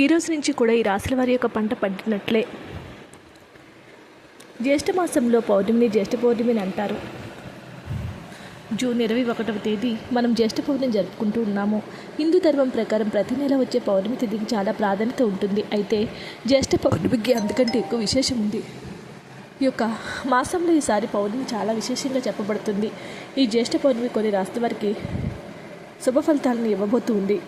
ఈ రోజు నుంచి కూడా ఈ రాశుల వారి యొక్క పంట పండినట్లే. జ్యేష్ఠ మాసంలో పౌర్ణమిని జ్యేష్ఠ పౌర్ణమిని అంటారు. జూన్ ఇరవై ఒకటవ తేదీ మనం జ్యేష్ఠ పౌర్ణమి జరుపుకుంటూ ఉన్నాము. హిందూ ధర్మం ప్రకారం ప్రతి నెల వచ్చే పౌర్ణమి తిథికి చాలా ప్రాధాన్యత ఉంటుంది. అయితే జ్యేష్ఠ పౌర్ణమికి అందుకంటే ఎక్కువ విశేషం ఉంది. ఈ యొక్క మాసంలో ఈసారి పౌర్ణమి చాలా విశేషంగా చెప్పబడుతుంది. ఈ జ్యేష్ఠ పౌర్ణమి కొన్ని రాష్ట్ర వారికి శుభ ఫలితాలను ఇవ్వబోతుంది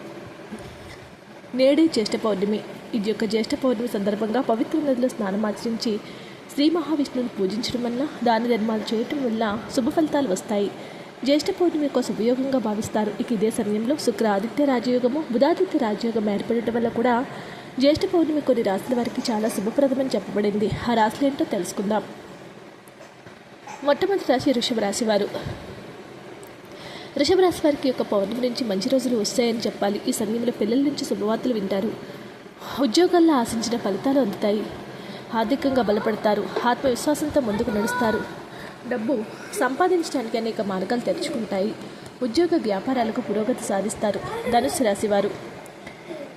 నేడే జ్యేష్ఠ పౌర్ణమి. ఇది యొక్క జ్యేష్ఠ పౌర్ణమి సందర్భంగా పవిత్ర నదిలో స్నానమాచరించి శ్రీ మహావిష్ణువుని పూజించడం వల్ల దాన ధర్మాలు చేయటం వల్ల శుభ ఫలితాలు వస్తాయి. జ్యేష్ఠ పౌర్ణమి యొక్క శుభయోగంగా భావిస్తారు. ఇక ఇదే సమయంలో శుక్ర ఆదిత్య రాజయోగము బుధాదిత్య రాజయోగం ఏర్పడటం వల్ల కూడా జ్యేష్ఠ పౌర్ణమి కొన్ని రాశుల వారికి చాలా శుభప్రదమని చెప్పబడింది. ఆ రాశులు ఏంటో తెలుసుకుందాం. మొట్టమొదటి రాశి వృషభ రాశి వారు. వృషభ రాశి వారికి యొక్క పౌర్ణమి నుంచి మంచి రోజులు వస్తాయని చెప్పాలి. ఈ సమయంలో పిల్లల నుంచి శుభవార్తలు వింటారు. ఉద్యోగాల్లో ఆశించిన ఫలితాలు అందుతాయి. ఆర్థికంగా బలపడతారు. ఆత్మవిశ్వాసంతో ముందుకు నడుస్తారు. డబ్బు సంపాదించడానికి అనేక మార్గాలు తెరుచుకుంటాయి. ఉద్యోగ వ్యాపారాలకు పురోగతి సాధిస్తారు. ధనుసు రాశి వారు.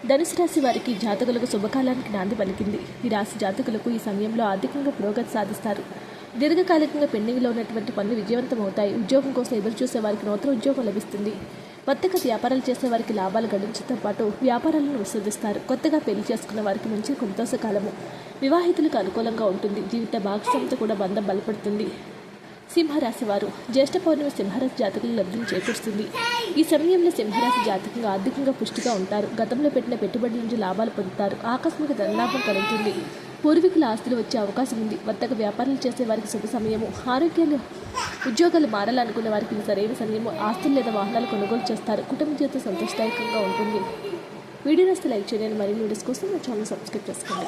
ధనుసు రాశి వారికి జాతకులకు శుభకాలానికి నాంది పలికింది. ఈ రాశి జాతకులకు ఈ సమయంలో ఆర్థికంగా పురోగతి సాధిస్తారు. దీర్ఘకాలికంగా పెండింగ్లో ఉన్నటువంటి పనులు విజయవంతం అవుతాయి ఉద్యోగం కోసం ఎదురు చూసే వారికి నూతన ఉద్యోగం లభిస్తుంది. కొత్తగా వ్యాపారాలు చేసే వారికి లాభాలు గడించడంతో పాటు వ్యాపారాలను విశ్వసిస్తారు కొత్తగా పెళ్ళి చేసుకున్న వారికి మంచి సంతోషకాలము. వివాహితులకు అనుకూలంగా ఉంటుంది. జీవిత భాగస్వామితో కూడా బంధం బలపడుతుంది. సింహరాశి వారు జ్యేష్ఠ పౌర్ణమి సింహరాశి జాతకులు లబ్ధిని చేకూరుస్తుంది. ఈ సమయంలో సింహరాశి జాతకంగా ఆర్థికంగా పుష్టిగా ఉంటారు. గతంలో పెట్టిన పెట్టుబడి నుంచి లాభాలు పొందుతారు. ఆకస్మిక ధనలాభం కలుగుతుంది. పూర్వీకుల ఆస్తులు వచ్చే అవకాశం ఉంది. వర్తక వ్యాపారాలు చేసే వారికి శుభ సమయము. ఆరోగ్యాలు ఉద్యోగాలు మారాలనుకునే వారికి సరైన సమయము. ఆస్తులు లేదా వాహనాలు కొనుగోలు చేస్తారు. కుటుంబ జీవితం సంతోషదాయకంగా ఉంటుంది. వీడియో నస్తే లైక్ చేయండి. మరిన్ని వీడియోస్ కోసం నా ఛానల్ సబ్స్క్రైబ్ చేసుకోండి.